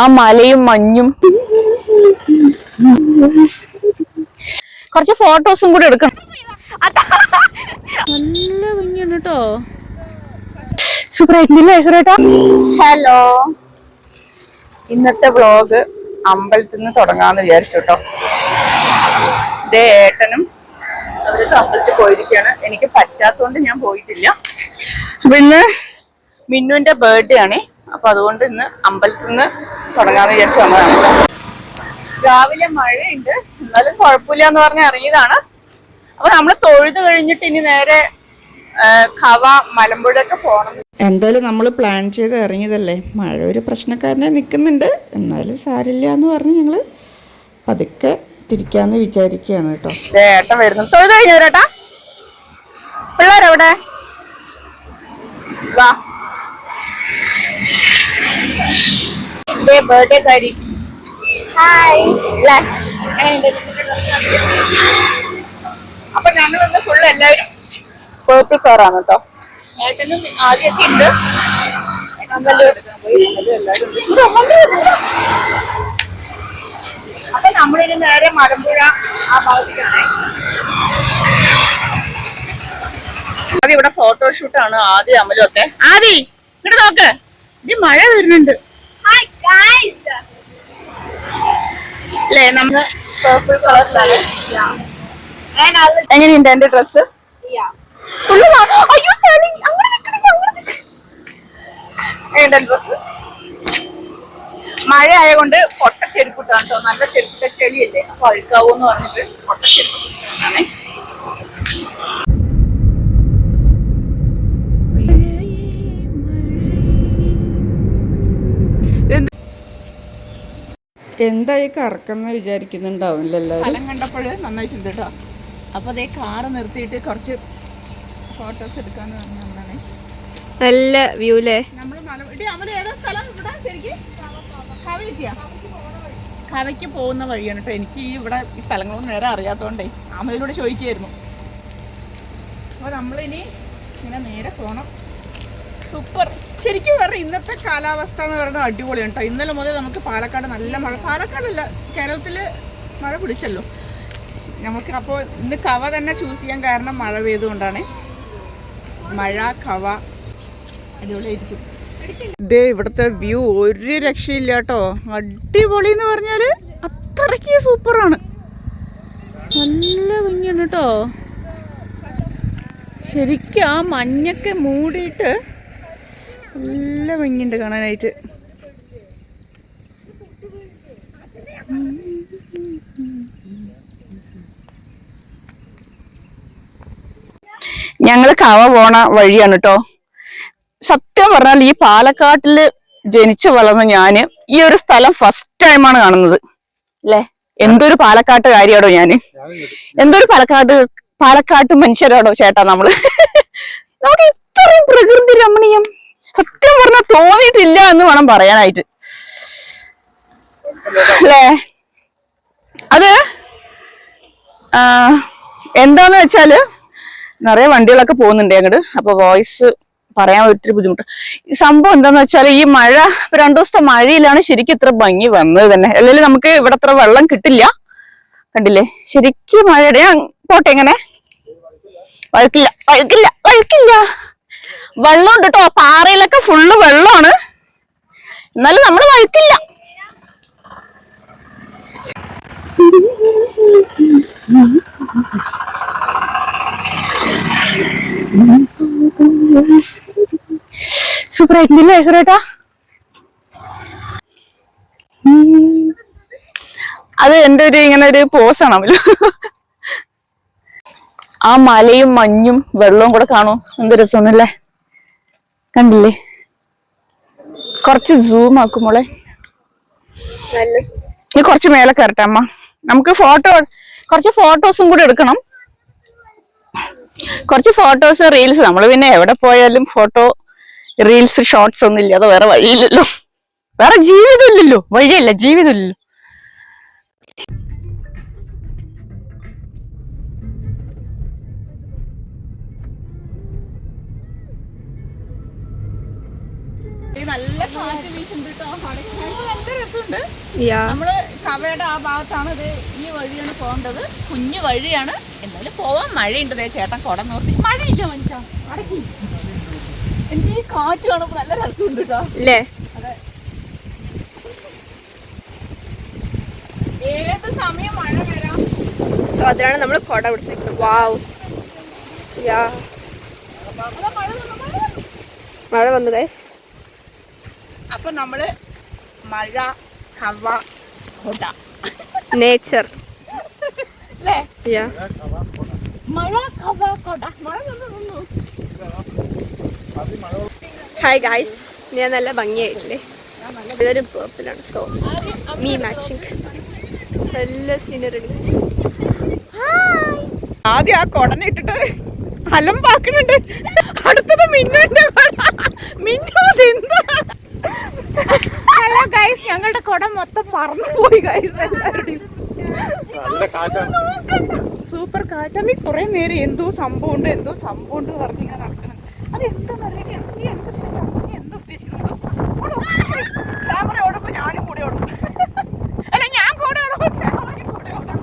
ആ മലയും മഞ്ഞും. കുറച്ച് ഫോട്ടോസും കൂടി എടുക്കണം. നല്ല ഭംഗിയാണ് കേട്ടോ സൂപ്പർ ആയിട്ടില്ലേ സുരേട്ടാ ഹലോ. ഇന്നത്തെ വ്ളോഗ് അമ്പലത്തിൽ നിന്ന് തുടങ്ങാന്ന് വിചാരിച്ചു കേട്ടോ ഇതേ ഏട്ടനും അവരൊക്കെ അമ്പലത്തിൽ പോയിരിക്കുകയാണ്. എനിക്ക് പറ്റാത്തോണ്ട് ഞാൻ പോയിട്ടില്ല. പിന്നെ? ഇന്ന് മിന്നുവിന്റെ ബർത്ത്ഡേ ആണ്. അപ്പൊ അതുകൊണ്ട് ഇന്ന് അമ്പലത്തിൽ നിന്ന് തുടങ്ങാന്ന് വിചാരിച്ചു വന്നതാണ്. രാവിലെ മഴയുണ്ട്. എന്നാലും കുഴപ്പമില്ല എന്ന് പറഞ്ഞ് ഇറങ്ങിയതാണ്. അപ്പൊ നമ്മൾ തൊഴുത് കഴിഞ്ഞിട്ട് ഇനി നേരെ കവ മലമ്പുഴയൊക്കെ പോകണം എന്തായാലും നമ്മൾ പ്ലാൻ ചെയ്ത് ഇറങ്ങിയതല്ലേ? മഴ ഒരു പ്രശ്നക്കാരനെ നിൽക്കുന്നുണ്ട് എന്നാലും സാരില്ല എന്ന് പറഞ്ഞ് ഞങ്ങൾ പതുക്കെ തിരിക്കാന്ന് വിചാരിക്കുകയാണ് കേട്ടോ. ഏട്ടൻ വരുന്നു. തൊഴുത് കഴിഞ്ഞു ചേട്ടാ പിള്ളേരവിടെ? വാ. ബർത്ത്ഡേ കാരി ഹായ് അപ്പൊ ഞങ്ങളിന്ന് ഫുൾ എല്ലാവരും പേർപ്പിൾ കളറാണ് കേട്ടോ ഏട്ടനും ആദ്യമൊക്കെ ഉണ്ട്. അപ്പൊ നമ്മളിനി നേരെ മലമ്പുഴ ആ ഭാഗത്തേക്കാണ്. ആദ്യം ഇവിടെ ഫോട്ടോഷൂട്ടാണ് ആദ്യം അമലും ഒക്കെ ആദി ഇങ്ങോട്ട് നോക്ക്. ഈ മഴ വരുന്നുണ്ട്. അല്ലേ? നമ്മൾ പേർപ്പിൾ കളറിലാണ് എങ്ങനെയുണ്ട് എന്റെ ഡ്രസ് അയ്യോ ചളി. ഡ്രസ് മഴ ആയതുകൊണ്ട് പൊട്ട ചെരുപ്പിട്ടാണ് കേട്ടോ. നല്ല ചെരുപ്പിട്ട ചെളിയല്ലേ? അപ്പൊ അഴുക്കാവൂന്ന് പറഞ്ഞിട്ട് പൊട്ട ചെരുപ്പിട്ടാണ് എന്തായി കറക്കെന്ന് വിചാരിക്കുന്നുണ്ടാവില്ല എല്ലാവരും? സ്ഥലം കണ്ടപ്പോൾ നന്നായിട്ടുണ്ട് കേട്ടോ അപ്പൊ അതേ കാറ് നിർത്തിയിട്ട് കുറച്ച് ഫോട്ടോസ് എടുക്കാന്ന് പറഞ്ഞു നല്ല വ്യൂ അല്ലേ നമ്മൾ മല ഇടി അമല ഏതാ സ്ഥലം? ഇവിടെ ശരിക്കും? കവയ്ക്കാ കവയ്ക്ക് പോകുന്ന വഴിയാണ് കേട്ടോ എനിക്ക് ഈ ഇവിടെ ഈ സ്ഥലങ്ങളൊന്നും നേരെ അറിയാത്തോണ്ടേ അമ്മയിലൂടെ ചോദിക്കായിരുന്നു. അപ്പൊ നമ്മളിനി ഇങ്ങനെ നേരെ പോണം. സൂപ്പർ. ശരിക്കും പറഞ്ഞാൽ ഇന്നത്തെ കാലാവസ്ഥ എന്ന് പറയുന്നത് അടിപൊളിയാണ് കേട്ടോ ഇന്നലെ മുതൽ നമുക്ക് പാലക്കാട് നല്ല മഴ. പാലക്കാടല്ല കേരളത്തിൽ മഴ പിടിച്ചല്ലോ. നമുക്ക് അപ്പോൾ ഇന്ന് കവ തന്നെ ചൂസ് ചെയ്യാൻ കാരണം മഴ പെയ്തുകൊണ്ടാണ്. മഴ കവ അടിപൊളിയായിരിക്കും. ഇതേ ഇവിടുത്തെ വ്യൂ ഒരു രക്ഷയില്ല കേട്ടോ അടിപൊളി എന്ന് പറഞ്ഞാൽ അത്രയ്ക്ക് സൂപ്പറാണ്. നല്ല ഭംഗിയാണ് കേട്ടോ ശരിക്കും ആ മഞ്ഞൊക്കെ മൂടിയിട്ട് നല്ല ഭംഗിയുണ്ട് കാണാനായിട്ട്. ഞങ്ങൾ കവ പോണ വഴിയാണ് കേട്ടോ സത്യം പറഞ്ഞാൽ ഈ പാലക്കാട്ടിൽ ജനിച്ചു വളർന്ന ഞാൻ ഈ ഒരു സ്ഥലം ഫസ്റ്റ് ടൈമാണ് കാണുന്നത്. അല്ലേ എന്തൊരു പാലക്കാട്ട് കാര്യാടോ ഞാൻ? എന്തൊരു പാലക്കാട് പാലക്കാട്ട് മനുഷ്യരാടോ ചേട്ടാ നമ്മൾ? നമുക്ക് ഇത്രയും പ്രകൃതി രമണീയം. സത്യം പറഞ്ഞാൽ തോന്നിയിട്ടില്ല എന്ന് വേണം പറയാനായിട്ട്. അല്ലേ? അത് എന്താന്ന് വെച്ചാൽ നിറയെ വണ്ടികളൊക്കെ പോകുന്നുണ്ട് അങ്ങോട്ട് അപ്പൊ വോയിസ് പറയാൻ ഒത്തിരി ബുദ്ധിമുട്ട്. ഈ സംഭവം എന്താന്ന് വെച്ചാൽ ഈ മഴ രണ്ടു ദിവസത്തെ മഴയിലാണ് ശരിക്കും ഇത്ര ഭംഗി വന്നത് തന്നെ. അല്ലെങ്കിൽ നമുക്ക് ഇവിടെ അത്ര വെള്ളം കിട്ടില്ല. കണ്ടില്ലേ? ശരിക്കും മഴയുടെ ഞാൻ പോട്ടെ എങ്ങനെ? വഴുക്കില്ല വഴുക്കില്ല വഴുക്കില്ല. വെള്ളമുണ്ട് കേട്ടോ പാറയിലൊക്കെ ഫുള്ള് വെള്ളമാണ്. എന്നാലും നമ്മൾ വഴുക്കില്ല. സൂപ്പർ ആയിട്ടില്ലേ സുരേട്ടാ. അത് എന്റെ ഒരു ഇങ്ങനെ ഒരു പോസ് ആണല്ലോ ആ മലയും മഞ്ഞും വെള്ളവും കൂടെ കാണോ എന്ത് രസമൊന്നുമില്ലേ കണ്ടില്ലേ? കുറച്ച് സൂം ആക്കുമ്പോളെ മോളെ. നീ കുറച്ച് മേലെ കയറട്ടെ അമ്മ. നമുക്ക് ഫോട്ടോ കുറച്ച് ഫോട്ടോസും കൂടി എടുക്കണം. കുറച്ച് ഫോട്ടോസ് റീൽസ് നമ്മൾ പിന്നെ എവിടെ പോയാലും ഫോട്ടോ റീൽസ് ഷോർട്സ് ഒന്നും ഇല്ല. അത് വേറെ വഴിയില്ലല്ലോ. വേറെ ജീവിതമില്ലല്ലോ വഴിയല്ല ജീവിതമില്ലല്ലോ നല്ല കാറ്റ് വീശുന്നുണ്ട് കേട്ടോ രസമുണ്ട്. യാ. നമ്മൾ കവയുടെ ആ ഭാഗത്താണ് ഇത് ഈ വഴിയാണ് പോകേണ്ടത്. കുഞ്ഞു വഴിയാണ്. എന്നാലും പോവാൻ മഴയുണ്ട് ചേട്ടൻ കുട നോർത്തി. മഴയില്ല മനുഷ്യ? അടക്കി. എനിക്ക് ഈ കാറ്റ് കാണുമ്പോൾ നല്ല രസമുണ്ട് കേട്ടോ അല്ലേ ഏത് സമയം മഴ വരാം? സോ അതിനാണ് നമ്മൾ കൊട പിടിച്ചിരിക്കുന്നത് വാവ്. യാ. മഴ വന്നു. ഗൈസ് അപ്പൊ നമ്മൾ മഴ കവ ഹുട നേച്ചർ. അല്ലേ? മഴ കൊട. മഴ നിന്ന് നിന്നു. ഹായ് ഗായ്സ് ഞാൻ നല്ല ഭംഗിയായിട്ടില്ലേ? ഇതൊരു പേർപ്പിലാണ് സോ മീ മാച്ചിങ് നല്ല സീനറി ആദ്യം ആ കൊടനെ ഇട്ടിട്ട് അലമ്പാക്കുന്നുണ്ട്. അടുത്തത് മിന്നുവിന്റെ കൊട. മിന്നു അതെന്താ ഹലോ ഗൈസ് ഞങ്ങളുടെ കുട മൊത്തം പറന്നു പോയി ഗൈസ് എല്ലാവരുടെയും. സൂപ്പർ കാറ്റാ. നീ കുറെ നേരം എന്തോ സംഭവം ഉണ്ട് എന്തോ സംഭവം ഉണ്ട് പറഞ്ഞ് ഇങ്ങനെ നടക്കണം അത് എന്താ സംഭവം നീ എന്താ ഉദ്ദേശിക്കുന്നത് ക്യാമറ ഓടുമ്പോ ഞാനും കൂടെ ഓടും. അല്ല ഞാൻ കൂടെ ഓടുമ്പോ ക്യാമറയും കൂടെ ഓടും.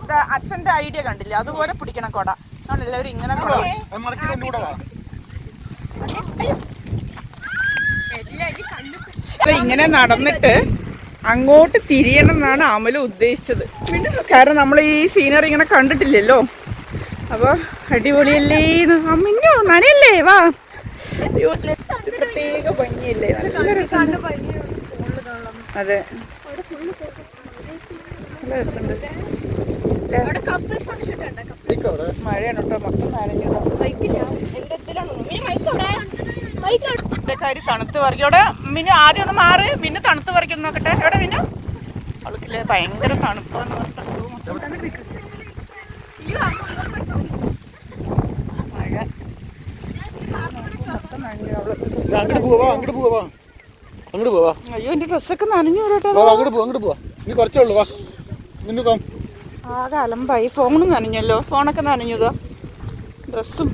ഇത് അച്ഛന്റെ ഐഡിയ കണ്ടില്ല? അതുപോലെ പിടിക്കണം കൊട. ആണ് എല്ലാവരും ഇങ്ങനെ കൊട ഇത് ഇങ്ങനെ നടന്നിട്ട് അങ്ങോട്ട് തിരിയണം എന്നാണ് അമല ഉദ്ദേശിച്ചത്. കാരണം നമ്മൾ ഈ സീനറി ഇങ്ങനെ കണ്ടിട്ടില്ലല്ലോ. അപ്പൊ അടിപൊളിയല്ലേ അമ്മിഞ്ഞോ നനയല്ലേ? വാ. പ്രത്യേക ഭംഗിയല്ലേ? നല്ല രസമുണ്ട്. അതെ. നല്ല രസമുണ്ട്. മഴയാണ് കേട്ടോ. മൊത്തം തണുത്ത് പറിക്കോടെ മിനു മിന്നു ആദ്യം ഒന്ന് മാറി. മിന്നു തണുത്ത് പറിക്കും നോക്കട്ടെ. എവിടെ മിന്നു അവൾക്കില്ലേ ഭയങ്കര തണുപ്പാന്ന് അങ്ങോട്ട് പോവാ അങ്ങോട്ട് പോവാ അങ്ങോട്ട് പോവാ അയ്യോ എന്റെ ഡ്രസ്സൊക്കെ നനഞ്ഞു കേട്ടോ അങ്ങോട്ട് പോവാ അങ്ങോട്ട് പോവാ. ഇനി കുറച്ചേ ഉള്ളൂ വാ. നിന്നു പോം ആകെ അലമ്പായി. ഫോണും നനഞ്ഞല്ലോ. ഫോണൊക്കെ നനഞ്ഞതോ. ഡ്രസ്സും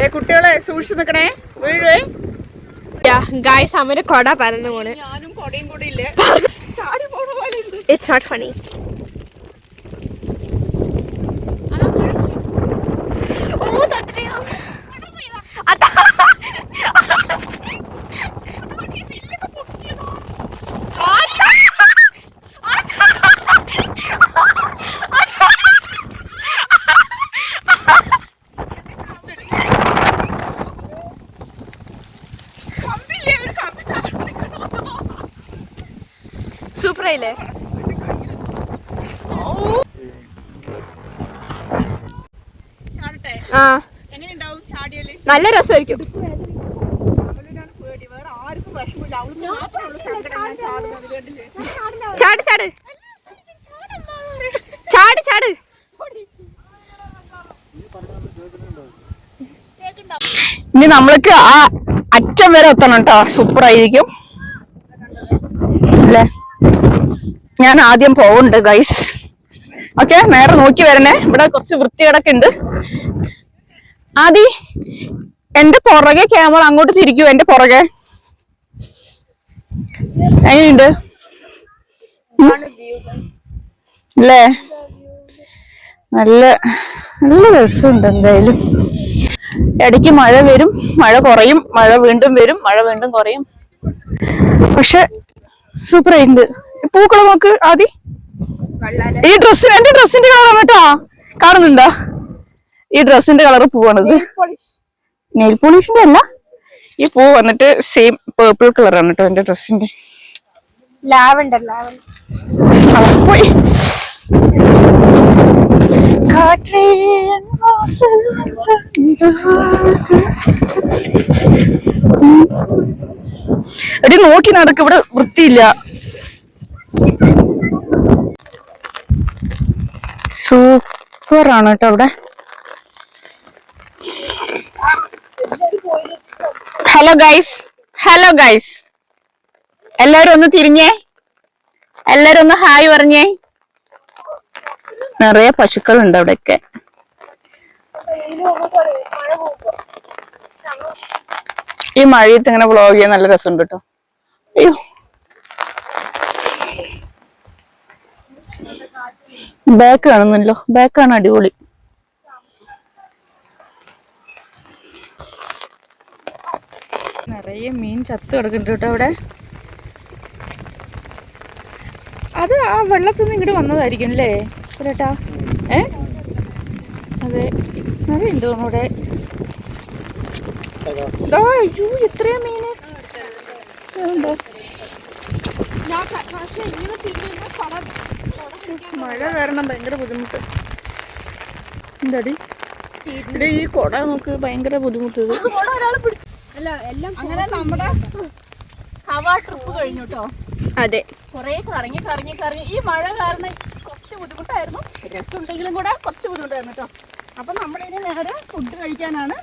ഏ കുട്ടികളെ സൂക്ഷിച്ചു നിക്കണേ വീഴേ. യാ ഗൈസ് അമ്മയുടെ കൊട പരന്നു പോണ്. ഞാനും കൊടയും കൂടി ഇല്ലേ? ഇറ്റ്സ് നോട്ട് ഫണി കമ്പില്ലേ ഒരു കമ്പി ചാടി നിൽക്കണോ സൂപ്പർ ആയില്ലേ ചാടട്ടെ ആ എങ്ങനെയുണ്ടാവും ചാടിയാൽ നല്ല രസമായിരിക്കും അവളിനാണ് പേടി വേറെ ആർക്കും വിഷമില്ല അവൾ മാത്രമേ ഉള്ളൂ സങ്കടം ഞാൻ ചാടുന്നത് രസമായിരിക്കും. ചാട് ചാട്. ചാട് ചാട്. ഇനി നമ്മൾക്ക് ആ അറ്റം വരെ എത്തണം കേട്ടോ. സൂപ്പർ ആയിരിക്കും. അല്ലേ? ഞാൻ ആദ്യം പോകുന്നുണ്ട് ഗൈസ് ഓക്കെ നേരെ നോക്കി വരണേ. ഇവിടെ കുറച്ച് വൃത്തികേടൊക്കെ ഉണ്ട്. ആദി എന്റെ പുറകെ ക്യാമറ അങ്ങോട്ട് തിരിക്കൂ എന്റെ പുറകെ. എങ്ങനെയുണ്ട്? അല്ലേ നല്ല നല്ല രസമുണ്ട് എന്തായാലും. ഇടയ്ക്ക് മഴ വരും മഴ കുറയും മഴ വീണ്ടും വരും മഴ വീണ്ടും കുറയും. പക്ഷെ സൂപ്പർ ആയിട്ടുണ്ട് പൂക്കൾ നോക്ക് ആദി. ഈ ഡ്രസ് എന്റെ ഡ്രസ്സിന്റെ കളറാണ് കേട്ടോ. കാണുന്നുണ്ടോ? ഈ ഡ്രസ്സിന്റെ കളർ പൂവാണിത്. നെയിൽ പോളിഷിന്റെ അല്ല? ഈ പൂ വന്നിട്ട് സെയിം പേർപ്പിൾ കളറാണ് കേട്ടോ എന്റെ ഡ്രസ്സിന്റെ ലാവണ്ടർ പോയി എടി നോക്കി നടക്ക് ഇവിടെ വൃത്തിയില്ല. സൂപ്പർ ആണ് കേട്ടോ അവിടെ. ഹലോ ഗൈസ് ഹലോ ഗൈസ് എല്ലാരും ഒന്ന് തിരിഞ്ഞേ. എല്ലാരും ഒന്ന് ഹായ് പറഞ്ഞേ. നിറയെ പശുക്കളുണ്ട് അവിടെയൊക്കെ. ഈ മഴയത്ത് ഇങ്ങനെ വ്ളോഗ് ചെയ്യാൻ നല്ല രസമുണ്ട് കേട്ടോ. അയ്യോ. ബാക്ക് കാണുന്നല്ലോ ബാക്കാണ് അടിപൊളി. നിറയെ മീൻ ചത്ത് കിടക്കുന്നുണ്ട് കേട്ടോ അവിടെ. അത് ആ വെള്ളത്തിൽ നിന്ന് ഇങ്ങോട്ട് വന്നതായിരിക്കും അല്ലേ? ചേട്ടാ ഏ? അതെ. നിറയെ ഉണ്ട് അയ്യോ എത്രയാ മീന് ഇതുണ്ടോ? മഴ കാരണം ഭയങ്കര ബുദ്ധിമുട്ട്. എന്താടി? ഇവിടെ ഈ കൊട നോക്ക് ഭയങ്കര ബുദ്ധിമുട്ട് ഇത് അങ്ങനെ നമ്മുടെ ഹവാ ട്രിപ്പ് കഴിഞ്ഞു കേട്ടോ അതെ. കൊറേ കറങ്ങി കറങ്ങി കറങ്ങി. ഈ മഴ കാരണം കുറച്ച് ബുദ്ധിമുട്ടായിരുന്നു. രസമുണ്ടെങ്കിലും കൂടെ കുറച്ച് ബുദ്ധിമുട്ടായിരുന്നു കേട്ടോ അപ്പൊ നമ്മളിനി നേരെ ഫുഡ് കഴിക്കാനാണ്.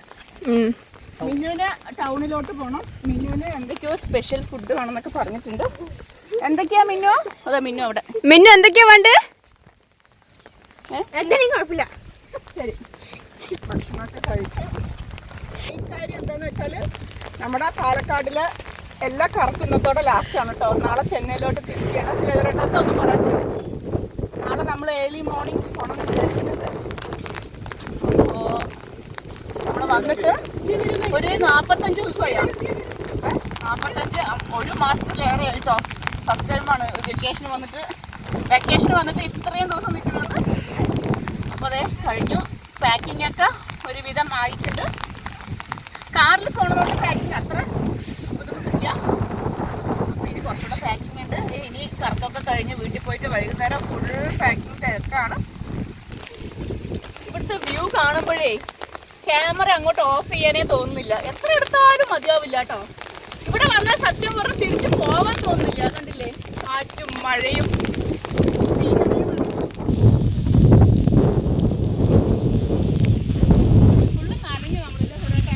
മിന്നുവിന് ടൗണിലോട്ട് പോകണം മിന്നുവിന് എന്തൊക്കെയോ സ്പെഷ്യൽ ഫുഡ് വേണമെന്നൊക്കെ പറഞ്ഞിട്ടുണ്ട്. എന്തൊക്കെയാ മിന്നു? അതെ മിന്നു അവിടെ. മിന്നു എന്തൊക്കെയാ വേണ്ടേ? എന്തായാലും കുഴപ്പമില്ല. ശരി. ഭക്ഷണമൊക്കെ കഴിച്ച് നമ്മുടെ പാലക്കാടിലെ എല്ലാ കറക്കുന്നതോടെ ആണ് കേട്ടോ നാളെ ചെന്നൈയിലോട്ട് തിരിക്കുകയാണ് ഒന്ന് പറയാൻ നാളെ നമ്മൾ ഏർലി മോർണിംഗ് പോകണം എന്ന് വിചാരിക്കുന്നുണ്ട് അപ്പോൾ നമ്മൾ വന്നിട്ട് ഒരു നാൽപ്പത്തഞ്ച് ദിവസമായി. നാൽപ്പത്തഞ്ച് ഒരു മാസത്തിലേറെ ആയിട്ടോ ഫസ്റ്റ് ടൈമാണ് വെക്കേഷൻ വന്നിട്ട്. വെക്കേഷൻ വന്നിട്ട് ഇത്രയും ദിവസം നിൽക്കുന്നത്. അപ്പോൾ അതെ കഴിഞ്ഞു. പാക്കിംഗ് ഒക്കെ ഒരുവിധം ആയിട്ടുണ്ട്. കാറിൽ പോകണതുകൊണ്ട് പാക്കിംഗ് അത്ര ബുദ്ധിമുട്ടില്ല. ഇനി കുറച്ചുകൂടെ പാക്കിംഗ് ഉണ്ട്. ഇനി കറക്കൊക്കെ കഴിഞ്ഞ് വീട്ടിൽ പോയിട്ട് വൈകുന്നേരം ഫുൾ പാക്കിംഗ് തിരക്കാണ്. ഇവിടുത്തെ വ്യൂ കാണുമ്പോഴേ ക്യാമറ അങ്ങോട്ട് ഓഫ് ചെയ്യാനേ തോന്നുന്നില്ല. എത്ര എടുത്താലും മതിയാവില്ല കേട്ടോ. ഇവിടെ വന്നാൽ സത്യം പറഞ്ഞാൽ തിരിച്ചു പോവാൻ തോന്നുന്നില്ല കണ്ടില്ലേ? കാറ്റും മഴയും സീനറിയും ഫുള്ള് നനഞ്ഞു നമ്മളില്ലേ സുരേട്ടാ?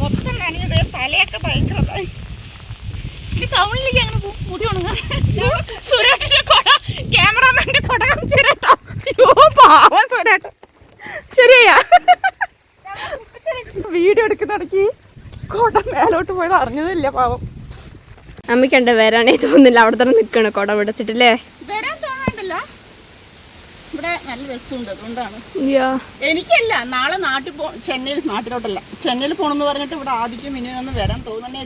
മൊത്തം നനഞ്ഞത് തലയൊക്കെ അയ്യോ പാവം വീഡിയോ എടുക്കുന്നിടയ്ക്ക് കൊട മേലോട്ട് പോയത് അറിഞ്ഞതില്ല പാവം. അമ്മയ്ക്ക് എന്താ വരാനേ തോന്നുന്നില്ല. അവിടെ തന്നെ നിൽക്കണ? കൊട പിടിച്ചിട്ടില്ലേ നല്ല രസമുണ്ട് അതുകൊണ്ടാണ്. എനിക്കല്ല നാളെ നാട്ടിൽ പോ ചെന്നൈയിൽ നാട്ടിലോട്ടല്ല. ചെന്നൈയിൽ പോണെന്ന് പറഞ്ഞിട്ട് ഇവിടെ ആദ്യം മിനിയൊന്നും വരാൻ തോന്നുന്നേ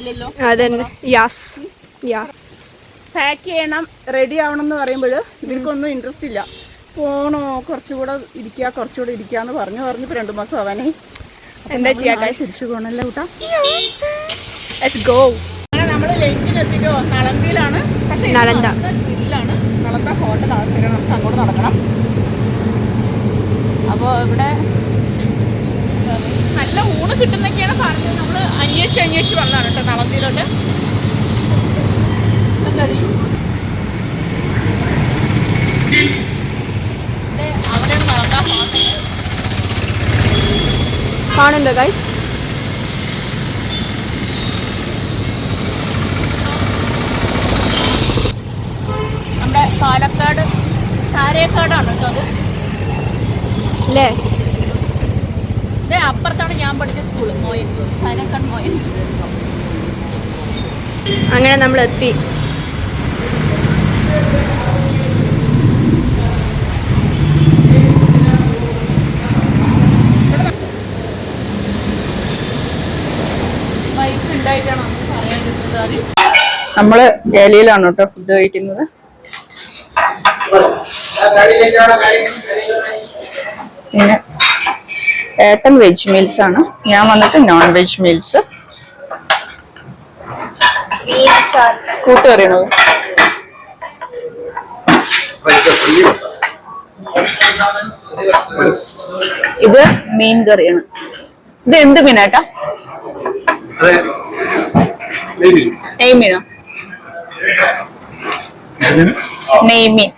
അതന്നെ. യാസ്. യാ. പാക്ക് ചെയ്യണം റെഡി ആവണം എന്ന് പറയുമ്പോൾ ഇവർക്കൊന്നും ഇൻട്രസ്റ്റ് ഇല്ല. പോണോ കുറച്ചുകൂടെ ഇരിക്കുക കുറച്ചുകൂടെ ഇരിക്കാന്ന് എന്ന് പറഞ്ഞു പറഞ്ഞു ഇപ്പൊ രണ്ടു മാസം ആവാനേ എന്താ ചെയ്യാ തിരിച്ചു പോകണല്ലോ കൂട്ടാ? ഗോ നമ്മൾ ലേറ്റിൽ എത്തിക്കോ നളന്തിയിലാണ്. പക്ഷേ. നളന്ത. ഹോട്ടലാണ് ശരി നമുക്ക് അങ്ങോട്ട് നടക്കണം. അപ്പോൾ ഇവിടെ നല്ല ഊണ് കിട്ടുന്നൊക്കെയാണ് പറഞ്ഞത്. നമ്മൾ അന്വേഷിച്ച് അന്വേഷിച്ച് വന്നതാണ് കേട്ടോ നളന്തിയിലോട്ട്. കാണുണ്ടോ കാണുന്നുണ്ടോ ഗൈസ് നമ്മുടെ പാലക്കാട് താരേക്കാടാണ് കേട്ടോ അത്. അല്ലേ ഇതേ അപ്പുറത്താണ് ഞാൻ പഠിച്ച സ്കൂൾ മോയൻ കാരേക്കാട് മോയൻ അങ്ങനെ നമ്മൾ എത്തി നമ്മൾ ഡൽഹിയിലാണ് കേട്ടോ ഫുഡ് കഴിക്കുന്നത് പിന്നെ ഏട്ടൻ വെജ് മീൽസ് ആണ്. ഞാൻ വന്നിട്ട് നോൺ വെജ് മീൽസ് കൂട്ടുകറിയണത് ഇത് മീൻ കറിയാണ്. ഇത് എന്ത് മീനാട്ടാ നെയ്മീനോ? നെയ്മീൻ.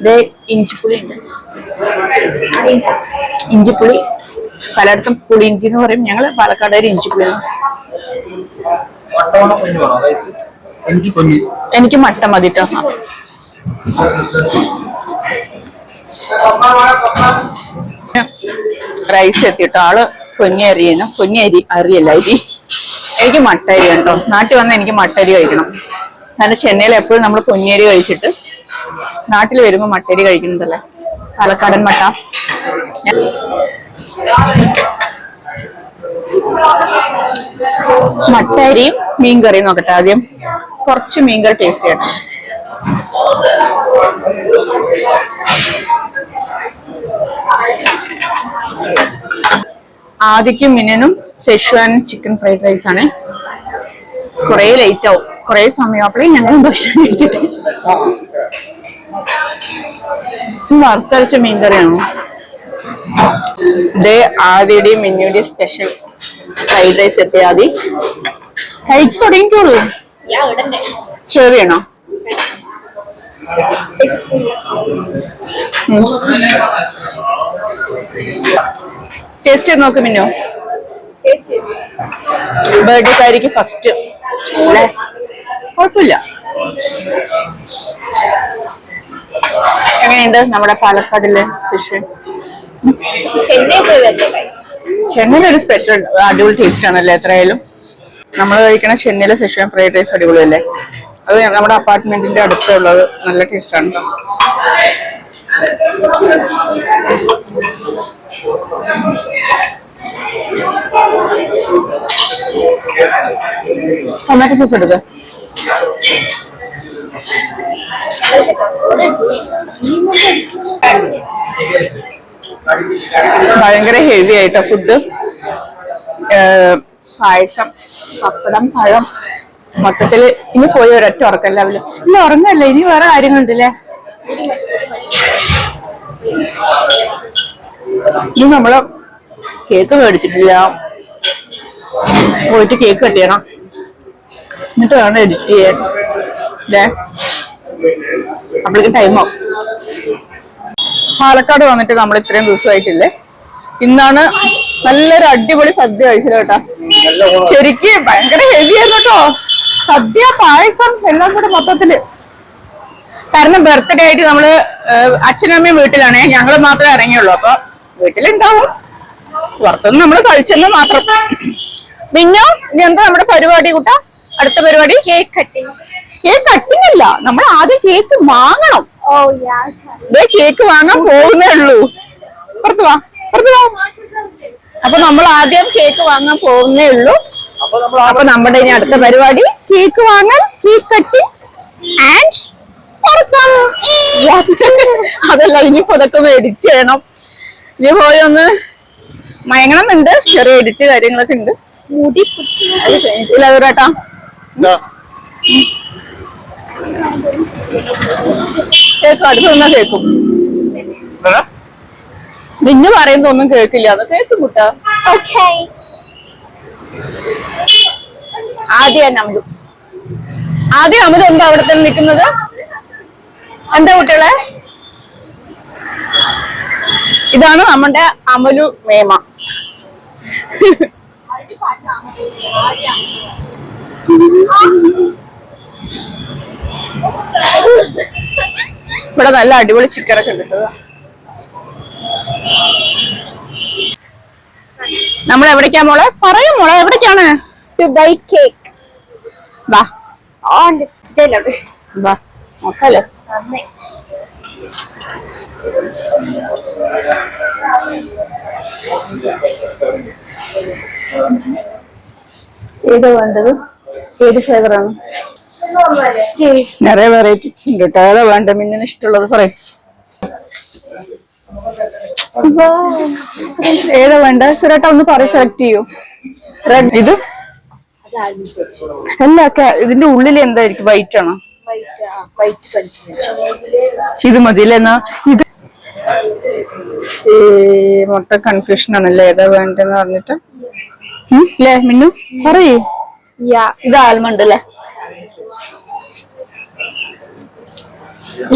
ഇത് ഇഞ്ചിപ്പുളി ഉണ്ട്. ഇഞ്ചിപ്പുളി പലയിടത്തും പുളിയിഞ്ചി എന്ന് പറയും. ഞങ്ങൾ പാലക്കാട് ഇഞ്ചിപ്പുളി. എനിക്ക് മട്ട മതി. റൈസ് എത്തിട്ടോ ആൾ പൊന്നി അരിയണം. പൊന്നി അരി അറിയല്ല അരി. എനിക്ക് മട്ട അരി കേട്ടോ നാട്ടിൽ വന്നാൽ എനിക്ക് മട്ട അരി കഴിക്കണം. കാരണം ചെന്നൈയിൽ എപ്പോഴും നമ്മൾ പൊന്നിയരി കഴിച്ചിട്ട് നാട്ടിൽ വരുമ്പോൾ മട്ടേരി കഴിക്കുന്നതല്ലേ? പാലക്കാടൻ മട്ട. മട്ടരിയും മീൻകറിയും നോക്കട്ടെ ആദ്യം. കുറച്ച് മീൻകറി ടേസ്റ്റ് ചെയ്യണം ആദ്യക്കും മിനനും സെഷ്വാൻ ചിക്കൻ ഫ്രൈഡ് റൈസ് ആണ്. കുറെ ലേറ്റ് ആവും. കുറെ സമയം അപ്പോഴേ ഞങ്ങൾ ഭക്ഷണം കഴിക്കട്ടെ വറുത്തരച്ച മീൻകറിയാണോ? ഇത് ആദ്യയുടെയും മിന്നിയുടെയും സ്പെഷ്യൽ ഫ്രൈഡ് റൈസ് എത്തിയ ആദ്യ. കഴിച്ചു തുടങ്ങിക്കോളൂ. ചെറിയണോ? ടേസ്റ്റ് ചെയ്ത് നോക്ക് മിന്നോ. ബർത്ത്ഡേക്കാരിക്ക് ഫസ്റ്റ് അല്ലേ? കുഴപ്പമില്ല. എങ്ങനെയുണ്ട് നമ്മുടെ പാലക്കാടിലെ ഫിഷ് ചെന്നൈ പോയി ചെന്നൈയിൽ ഒരു സ്പെഷ്യൽ അടിപൊളി ടേസ്റ്റ് ആണല്ലേ എത്രയായാലും. നമ്മൾ കഴിക്കണ ചെന്നൈയിലെ ഫിഷ് ഫ്രൈഡ് റൈസ് അടിപൊളിയല്ലേ? അത് നമ്മുടെ അപ്പാർട്ട്മെന്റിന്റെ അടുത്തുള്ളത് നല്ല ടേസ്റ്റ് ആണ്. ടൊമാറ്റോ സോസ് എടുക്ക. ഭയങ്കര ഹെവി ആയിട്ടാ ഫുഡ് പായസം പപ്പടം പഴം മൊത്തത്തിൽ ഇനി പോയി ഒരൊറ്റ ഉറക്കം രാവിലെ ഇല്ല ഉറങ്ങല്ല ഇനി വേറെ കാര്യങ്ങളുണ്ടല്ലേ? ഇനി നമ്മൾ കേക്ക് മേടിച്ചിട്ടില്ല. പോയിട്ട് കേക്ക് കട്ട് ചെയ്യണം. എന്നിട്ട് വേണം എഡിറ്റ് ചെയ്യാൻ. അപ്പോഴേക്ക് ടൈമാവും പാലക്കാട് വന്നിട്ട് നമ്മൾ ഇത്രയും ദിവസമായിട്ടില്ലേ? ഇന്നാണ് നല്ലൊരു അടിപൊളി സദ്യ കഴിച്ചത് കേട്ടാ. ശരിക്ക് ഭയങ്കര ഹെവി ആയിരുന്നു കേട്ടോ. സദ്യ പായസം എല്ലാം കൂടെ മൊത്തത്തിൽ. കാരണം ബർത്ത്ഡേ ആയിട്ട് നമ്മൾ അച്ഛനമ്മയും വീട്ടിലാണേ. ഞങ്ങൾ മാത്രമേ ഇറങ്ങിയുള്ളൂ. അപ്പൊ വീട്ടിലുണ്ടാവും. പുറത്തുനിന്ന് നമ്മൾ കഴിച്ചെന്ന് മാത്രം. മിന്നോ ഇനി എന്താ നമ്മുടെ പരിപാടി കൂട്ടാ? അടുത്ത പരിപാടി? കേക്ക് കട്ടിങ് കേക്ക് കട്ടിങ് അല്ല നമ്മൾ ആദ്യം കേക്ക് വാങ്ങണം. ഓ യാ ദേ കേക്ക് വാങ്ങാൻ പോകുന്നേ ഉള്ളൂ. പുറത്ത് വാ പുറത്ത് വാ. അപ്പൊ നമ്മൾ ആദ്യം കേക്ക് വാങ്ങാൻ പോകുന്നേ ഉള്ളൂ. അപ്പൊ നമ്മുടെ ഇനി അടുത്ത പരിപാടി. കേക്ക് വാങ്ങൽ കേക്ക് കട്ടി ആൻഡ് അതല്ല ഇനിയിപ്പോ അതൊക്കെ ഒന്ന് എഡിറ്റ് ചെയ്യണം. ഇനി പോയി ഒന്ന് മയങ്ങണമെന്നുണ്ട്. ചെറിയ എഡിറ്റ് കാര്യങ്ങളൊക്കെ ഉണ്ട്. മുടി ഇല്ല കേട്ടാ കേക്കും അടുത്ത് നിന്നാ കേക്കും നിന്നെ പറയുന്ന ഒന്നും കേൾക്കില്ല. അത് കേക്കും കുട്ട. ആദ്യം അമലു. ആദ്യം അമലു എന്താ അവിടെ തന്നെ നിൽക്കുന്നത്? എന്താ കുട്ടികളെ? ഇതാണ് നമ്മുടെ അമലു മേമ. ഇവിടെ നല്ല അടിപൊളി ചിക്കനൊക്കെ ഉണ്ട് കേട്ടോ. നമ്മൾ എവിടേക്കാ മോളെ? പറയും മോളെ എവിടേക്കാണ്? ദുബായ് കേക്ക് വാ. ഓൺ വാ നോക്കാലോ. ഏത് വേണ്ടത്? ഏത് ഫ്ലേവറാണ് നിറയെ വെറൈറ്റീസ് ഉണ്ട് കേട്ടോ. ഏതാ വേണ്ട മിന്നിന് ഇഷ്ടമുള്ളത് പറയും. ഏതാ വേണ്ട സുരേട്ട ഒന്ന് പറയും സെലക്ട് ചെയ്യൂ. റെഡ് ഇത്? അല്ല ഇതിന്റെ ഉള്ളിൽ എന്തായിരിക്കും? വൈറ്റ് ആണോ? ഇത് മതി അല്ലേ? എന്നാ ഇത് ഈ മൊത്തം കൺഫ്യൂഷൻ ആണല്ലേ? ഏതാ വേണ്ടെന്ന് പറഞ്ഞിട്ട് മിന്നു? പറയേ. ഇത് ആൽമണ്ട് അല്ലേ?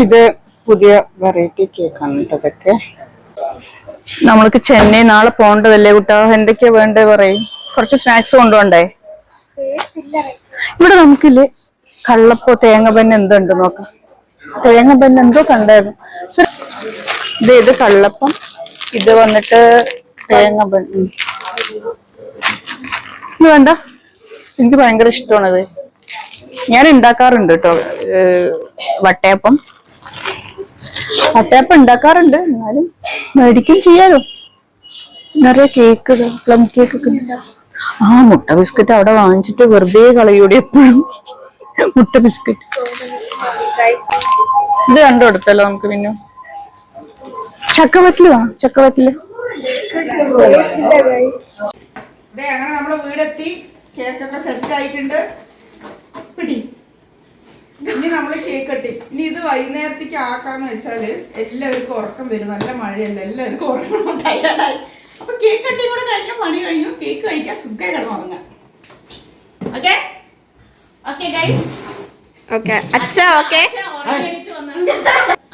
ഇത് പുതിയ വെറൈറ്റി കേക്കാണ് ആണ് ഇതൊക്കെ. നമ്മൾക്ക് ചെന്നൈ നാളെ പോണ്ടതല്ലേ കുട്ടാ? എന്തൊക്കെയാ വേണ്ടേ പറയും? കുറച്ച് സ്നാക്സ് കൊണ്ടുപോണ്ടേ ഇവിടെ നമുക്കില്ലേ കള്ളപ്പോ തേങ്ങ പന്ന എന്തുണ്ട് നോക്കാം. തേങ്ങ പന്ന എന്തോ കണ്ടായിരുന്നു. ഇത് ഇത് കള്ളപ്പം ഇത് വന്നിട്ട് തേങ്ങ ബൺ ഇത് വേണ്ട. എനിക്ക് ഭയങ്കര ഇഷ്ടമാണത്. ഞാൻ ഉണ്ടാക്കാറുണ്ട് കേട്ടോ വട്ടയപ്പം. വട്ടയപ്പം ഉണ്ടാക്കാറുണ്ട്. എന്നാലും മേടിക്കും ചെയ്യാലോ. നിറയെ കേക്ക് പ്ലം കേക്ക് ഒക്കെ. ആ മുട്ട ബിസ്ക്കറ്റ് അവിടെ വാങ്ങിച്ചിട്ട് വെറുതെ കളയൂടെ എപ്പോഴും. മുട്ട ബിസ്ക്കറ്റ്. ഇത് കണ്ടു കൊടുത്തല്ലോ നമുക്ക് പിന്നെ. ചക്കവറ്റിൽ വാ ചക്കവറ്റിൽ. അങ്ങനെ നമ്മൾ വീടെത്തി. കേക്കൊക്കെ സെറ്റ് ആയിട്ടുണ്ട്. പിടി. ഇനി നമ്മൾ കേക്ക് കട്ടി. ഇനി ഇത് വൈകുന്നേരത്തേക്ക് ആക്കാന്ന് വെച്ചാൽ എല്ലാവർക്കും ഉറക്കം വരും. നല്ല മഴയല്ല എല്ലാവർക്കും ഉറങ്ങണം അപ്പൊ കേക്ക് കട്ടി കൂടെ കഴിഞ്ഞാൽ പണി കഴിഞ്ഞു. കേക്ക് കഴിക്കാൻ സുഖമായി കിടന്നു ഓക്കെ ഓക്കെ ഗൈസ് ഓക്കെ അച്ഛ ഓക്കെ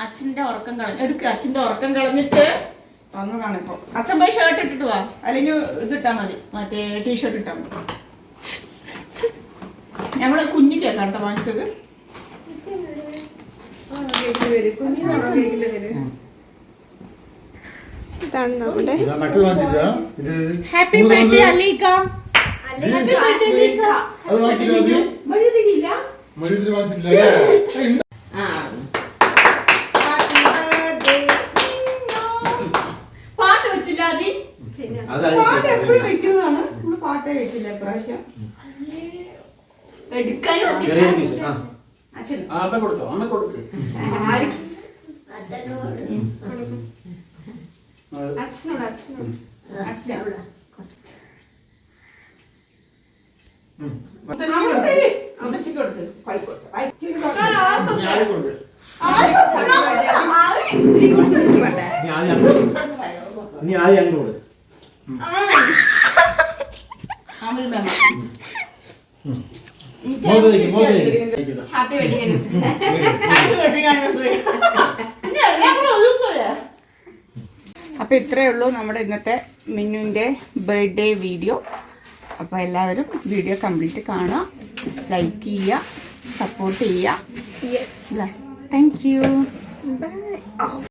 അച്ഛന്റെ ഉറക്കം കളഞ്ഞു എടുക്ക അച്ഛന്റെ ഉറക്കം കളഞ്ഞിട്ട് വന്നതാണ് ഇപ്പൊ. അച്ഛൻ പോയി ഷർട്ട് ഇട്ടിട്ട് വാ. അല്ലെങ്കിൽ ഇത് ഇട്ടാ മതി. മറ്റേ ടീഷർട്ട് ഇട്ടാ മതി. ഞങ്ങൾ കുഞ്ഞു കേക്കാണ് ട്ടോ വാങ്ങിച്ചത്. ഇതാണ് നമ്മുടെ happy birthday Aleeka. Happy birthday Aleeka? പാട്ട് വെച്ചില്ല പാട്ട് എപ്പോഴും വെക്കുന്നതാണ്. നമ്മൾ പാട്ടേ വെച്ചില്ല ഇപ്രാവശ്യം അച്ഛൻ ആ. അമ്മ കൊടുത്തോ? അമ്മ കൊടുക്ക്. അച്ഛനോട് അച്ഛനോട്. അച്ഛൻ മുത്തശ്ശിക്ക് കൊടുക്ക്. ആയിക്കോട്ടെ നീ ആദ്യം കൊടുക്ക്. നീ ആദ്യം അങ്ങോട്ട് കൊടു ഹാപ്പി വെഡിങ് ആനിവേഴ്സറി അപ്പൊ ഇത്രയേ ഉള്ളൂ നമ്മുടെ ഇന്നത്തെ മിന്നുവിന്റെ ബർത്ത്ഡേ വീഡിയോ. അപ്പോൾ എല്ലാവരും വീഡിയോ കംപ്ലീറ്റ് കാണുക ലൈക്ക് ചെയ്യുക സപ്പോർട്ട് ചെയ്യുക. Yes thank you bye